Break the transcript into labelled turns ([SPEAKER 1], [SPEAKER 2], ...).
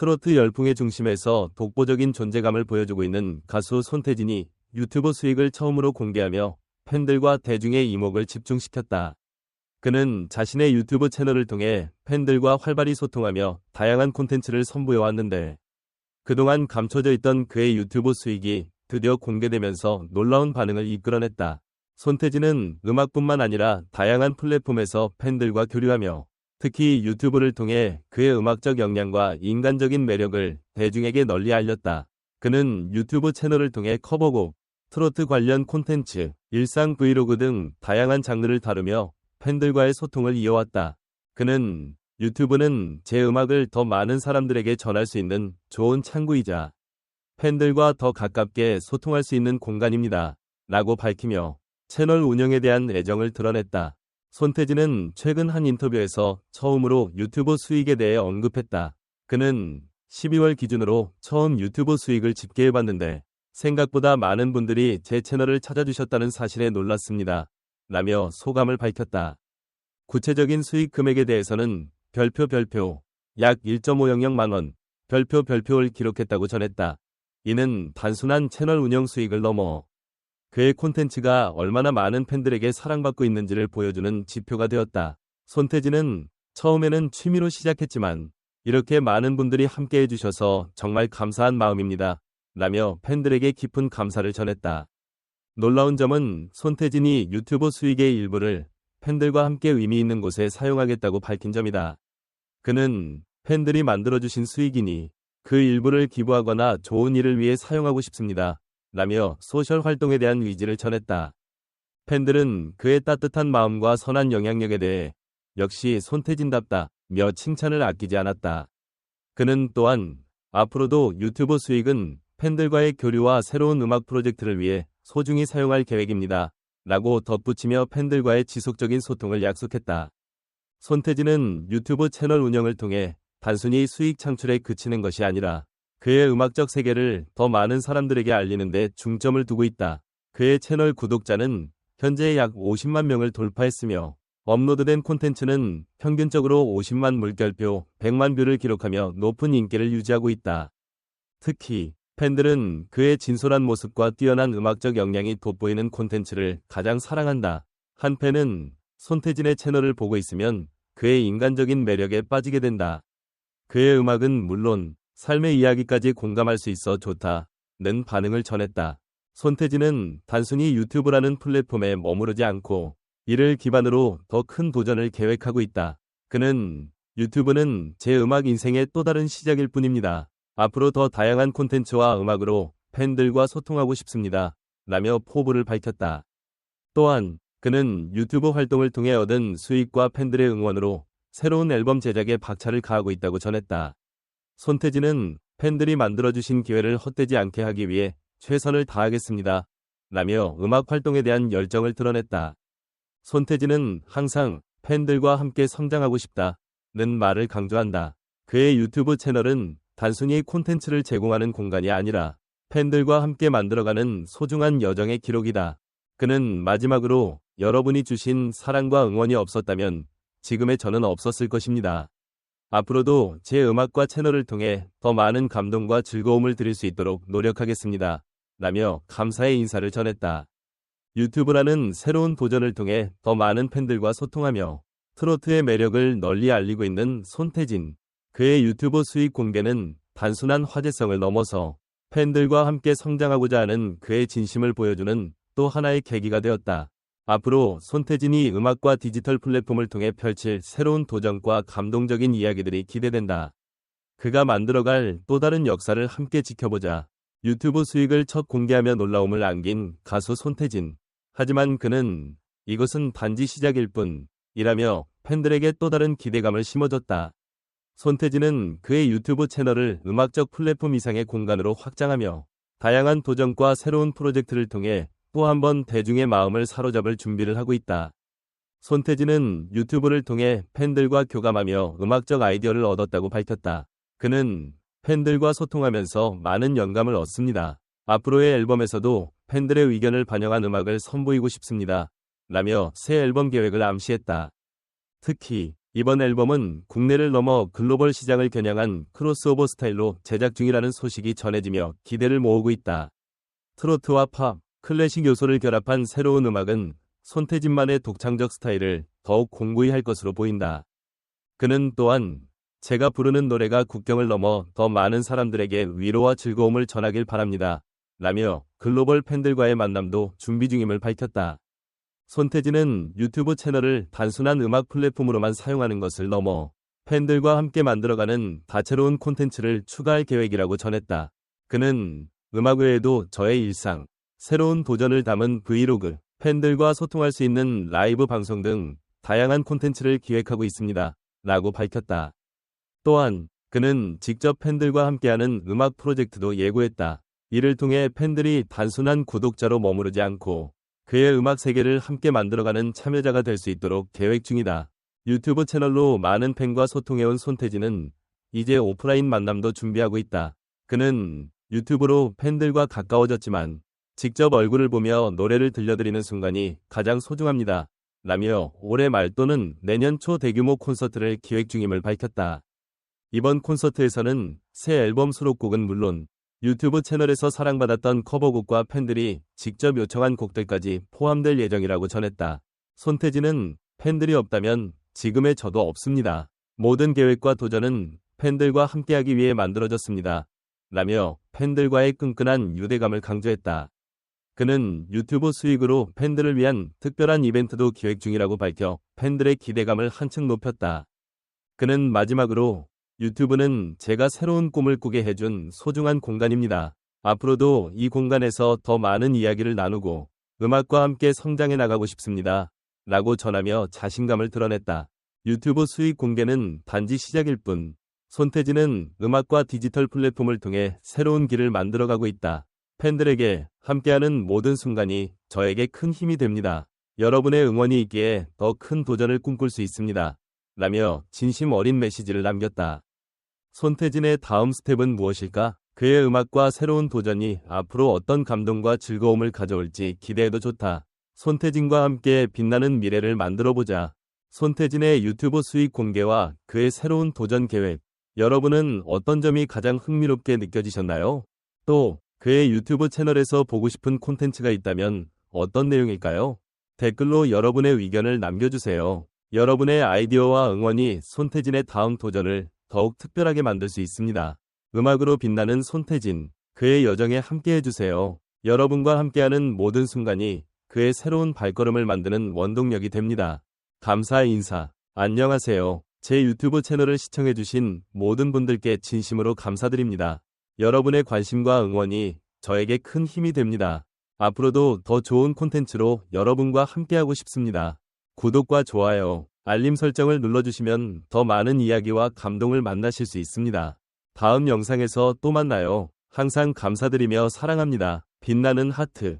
[SPEAKER 1] 트로트 열풍의 중심에서 독보적인 존재감을 보여주고 있는 가수 손태진이 유튜브 수익을 처음으로 공개하며 팬들과 대중의 이목을 집중시켰다. 그는 자신의 유튜브 채널을 통해 팬들과 활발히 소통하며 다양한 콘텐츠를 선보여왔는데 그동안 감춰져 있던 그의 유튜브 수익이 드디어 공개되면서 놀라운 반응을 이끌어냈다. 손태진은 음악뿐만 아니라 다양한 플랫폼에서 팬들과 교류하며 특히 유튜브를 통해 그의 음악적 역량과 인간적인 매력을 대중에게 널리 알렸다. 그는 유튜브 채널을 통해 커버곡, 트로트 관련 콘텐츠, 일상 브이로그 등 다양한 장르를 다루며 팬들과의 소통을 이어왔다. 그는 유튜브는 제 음악을 더 많은 사람들에게 전할 수 있는 좋은 창구이자 팬들과 더 가깝게 소통할 수 있는 공간입니다. 라고 밝히며 채널 운영에 대한 애정을 드러냈다. 손태진은 최근 한 인터뷰에서 처음으로 유튜브 수익에 대해 언급했다. 그는 12월 기준으로 처음 유튜브 수익을 집계해봤는데 생각보다 많은 분들이 제 채널을 찾아주셨다는 사실에 놀랐습니다. 라며 소감을 밝혔다. 구체적인 수익 금액에 대해서는 별표 별표 약 1.500만 원 별표 별표를 기록했다고 전했다. 이는 단순한 채널 운영 수익을 넘어 그의 콘텐츠가 얼마나 많은 팬들에게 사랑받고 있는지를 보여주는 지표가 되었다. 손태진은 처음에는 취미로 시작했지만 이렇게 많은 분들이 함께 해주셔서 정말 감사한 마음입니다. 라며 팬들에게 깊은 감사를 전했다. 놀라운 점은 손태진이 유튜브 수익의 일부를 팬들과 함께 의미 있는 곳에 사용하겠다고 밝힌 점이다. 그는 팬들이 만들어주신 수익이니 그 일부를 기부하거나 좋은 일을 위해 사용하고 싶습니다. 라며 소셜 활동에 대한 의지를 전했다. 팬들은 그의 따뜻한 마음과 선한 영향력에 대해 역시 손태진답다 며 칭찬을 아끼지 않았다. 그는 또한 앞으로도 유튜브 수익은 팬들과의 교류와 새로운 음악 프로젝트를 위해 소중히 사용할 계획입니다. 라고 덧붙이며 팬들과의 지속적인 소통을 약속했다. 손태진은 유튜브 채널 운영을 통해 단순히 수익 창출에 그치는 것이 아니라 그의 음악적 세계를 더 많은 사람들에게 알리는 데 중점을 두고 있다. 그의 채널 구독자는 현재 약 50만 명을 돌파했으며 업로드된 콘텐츠는 평균적으로 50만 물결표, 100만 뷰를 기록하며 높은 인기를 유지하고 있다. 특히 팬들은 그의 진솔한 모습과 뛰어난 음악적 역량이 돋보이는 콘텐츠를 가장 사랑한다. 한 팬은 손태진의 채널을 보고 있으면 그의 인간적인 매력에 빠지게 된다. 그의 음악은 물론 삶의 이야기까지 공감할 수 있어 좋다는 반응을 전했다. 손태진은 단순히 유튜브라는 플랫폼에 머무르지 않고 이를 기반으로 더 큰 도전을 계획하고 있다. 그는 유튜브는 제 음악 인생의 또 다른 시작일 뿐입니다. 앞으로 더 다양한 콘텐츠와 음악으로 팬들과 소통하고 싶습니다. 라며 포부를 밝혔다. 또한 그는 유튜브 활동을 통해 얻은 수익과 팬들의 응원으로 새로운 앨범 제작에 박차를 가하고 있다고 전했다. 손태진은 팬들이 만들어주신 기회를 헛되지 않게 하기 위해 최선을 다하겠습니다. 라며 음악 활동에 대한 열정을 드러냈다. 손태진은 항상 팬들과 함께 성장하고 싶다. 는 말을 강조한다. 그의 유튜브 채널은 단순히 콘텐츠를 제공하는 공간이 아니라 팬들과 함께 만들어가는 소중한 여정의 기록이다. 그는 마지막으로 여러분이 주신 사랑과 응원이 없었다면 지금의 저는 없었을 것입니다. 앞으로도 제 음악과 채널을 통해 더 많은 감동과 즐거움을 드릴 수 있도록 노력하겠습니다. 라며 감사의 인사를 전했다. 유튜브라는 새로운 도전을 통해 더 많은 팬들과 소통하며 트로트의 매력을 널리 알리고 있는 손태진. 그의 유튜브 수익 공개는 단순한 화제성을 넘어서 팬들과 함께 성장하고자 하는 그의 진심을 보여주는 또 하나의 계기가 되었다. 앞으로 손태진이 음악과 디지털 플랫폼을 통해 펼칠 새로운 도전과 감동적인 이야기들이 기대된다. 그가 만들어갈 또 다른 역사를 함께 지켜보자. 유튜브 수익을 첫 공개하며 놀라움을 안긴 가수 손태진. 하지만 그는 이것은 단지 시작일 뿐 이라며 팬들에게 또 다른 기대감을 심어줬다. 손태진은 그의 유튜브 채널을 음악적 플랫폼 이상의 공간으로 확장하며 다양한 도전과 새로운 프로젝트를 통해 또 한 번 대중의 마음을 사로잡을 준비를 하고 있다. 손태진은 유튜브를 통해 팬들과 교감하며 음악적 아이디어를 얻었다고 밝혔다. 그는 팬들과 소통하면서 많은 영감을 얻습니다. 앞으로의 앨범에서도 팬들의 의견을 반영한 음악을 선보이고 싶습니다. 라며 새 앨범 계획을 암시했다. 특히 이번 앨범은 국내를 넘어 글로벌 시장을 겨냥한 크로스오버 스타일로 제작 중이라는 소식이 전해지며 기대를 모으고 있다. 트로트와 팝, 클래식 요소를 결합한 새로운 음악은 손태진만의 독창적 스타일을 더욱 공고히 할 것으로 보인다. 그는 또한 제가 부르는 노래가 국경을 넘어 더 많은 사람들에게 위로와 즐거움을 전하길 바랍니다. 라며 글로벌 팬들과의 만남도 준비 중임을 밝혔다. 손태진은 유튜브 채널을 단순한 음악 플랫폼으로만 사용하는 것을 넘어 팬들과 함께 만들어가는 다채로운 콘텐츠를 추가할 계획이라고 전했다. 그는 음악 외에도 저의 일상, 새로운 도전을 담은 브이로그, 팬들과 소통할 수 있는 라이브 방송 등 다양한 콘텐츠를 기획하고 있습니다. 라고 밝혔다. 또한 그는 직접 팬들과 함께하는 음악 프로젝트도 예고했다. 이를 통해 팬들이 단순한 구독자로 머무르지 않고 그의 음악 세계를 함께 만들어가는 참여자가 될 수 있도록 계획 중이다. 유튜브 채널로 많은 팬과 소통해온 손태진은 이제 오프라인 만남도 준비하고 있다. 그는 유튜브로 팬들과 가까워졌지만 직접 얼굴을 보며 노래를 들려드리는 순간이 가장 소중합니다. 라며 올해 말 또는 내년 초 대규모 콘서트를 기획 중임을 밝혔다. 이번 콘서트에서는 새 앨범 수록곡은 물론 유튜브 채널에서 사랑받았던 커버곡과 팬들이 직접 요청한 곡들까지 포함될 예정이라고 전했다. 손태진은 팬들이 없다면 지금의 저도 없습니다. 모든 계획과 도전은 팬들과 함께하기 위해 만들어졌습니다. 라며 팬들과의 끈끈한 유대감을 강조했다. 그는 유튜브 수익으로 팬들을 위한 특별한 이벤트도 기획 중이라고 밝혀 팬들의 기대감을 한층 높였다. 그는 마지막으로 유튜브는 제가 새로운 꿈을 꾸게 해준 소중한 공간입니다. 앞으로도 이 공간에서 더 많은 이야기를 나누고 음악과 함께 성장해 나가고 싶습니다. 라고 전하며 자신감을 드러냈다. 유튜브 수익 공개는 단지 시작일 뿐 손태진은 음악과 디지털 플랫폼을 통해 새로운 길을 만들어가고 있다. 팬들에게 함께하는 모든 순간이 저에게 큰 힘이 됩니다. 여러분의 응원이 있기에 더 큰 도전을 꿈꿀 수 있습니다. 라며 진심 어린 메시지를 남겼다. 손태진의 다음 스텝은 무엇일까? 그의 음악과 새로운 도전이 앞으로 어떤 감동과 즐거움을 가져올지 기대해도 좋다. 손태진과 함께 빛나는 미래를 만들어보자. 손태진의 유튜브 수익 공개와 그의 새로운 도전 계획. 여러분은 어떤 점이 가장 흥미롭게 느껴지셨나요? 또 그의 유튜브 채널에서 보고 싶은 콘텐츠가 있다면 어떤 내용일까요? 댓글로 여러분의 의견을 남겨주세요. 여러분의 아이디어와 응원이 손태진의 다음 도전을 더욱 특별하게 만들 수 있습니다. 음악으로 빛나는 손태진, 그의 여정에 함께 해주세요. 여러분과 함께하는 모든 순간이 그의 새로운 발걸음을 만드는 원동력이 됩니다. 감사의 인사, 안녕하세요. 제 유튜브 채널을 시청해주신 모든 분들께 진심으로 감사드립니다. 여러분의 관심과 응원이 저에게 큰 힘이 됩니다. 앞으로도 더 좋은 콘텐츠로 여러분과 함께하고 싶습니다. 구독과 좋아요, 알림 설정을 눌러주시면 더 많은 이야기와 감동을 만나실 수 있습니다. 다음 영상에서 또 만나요. 항상 감사드리며 사랑합니다. 빛나는 하트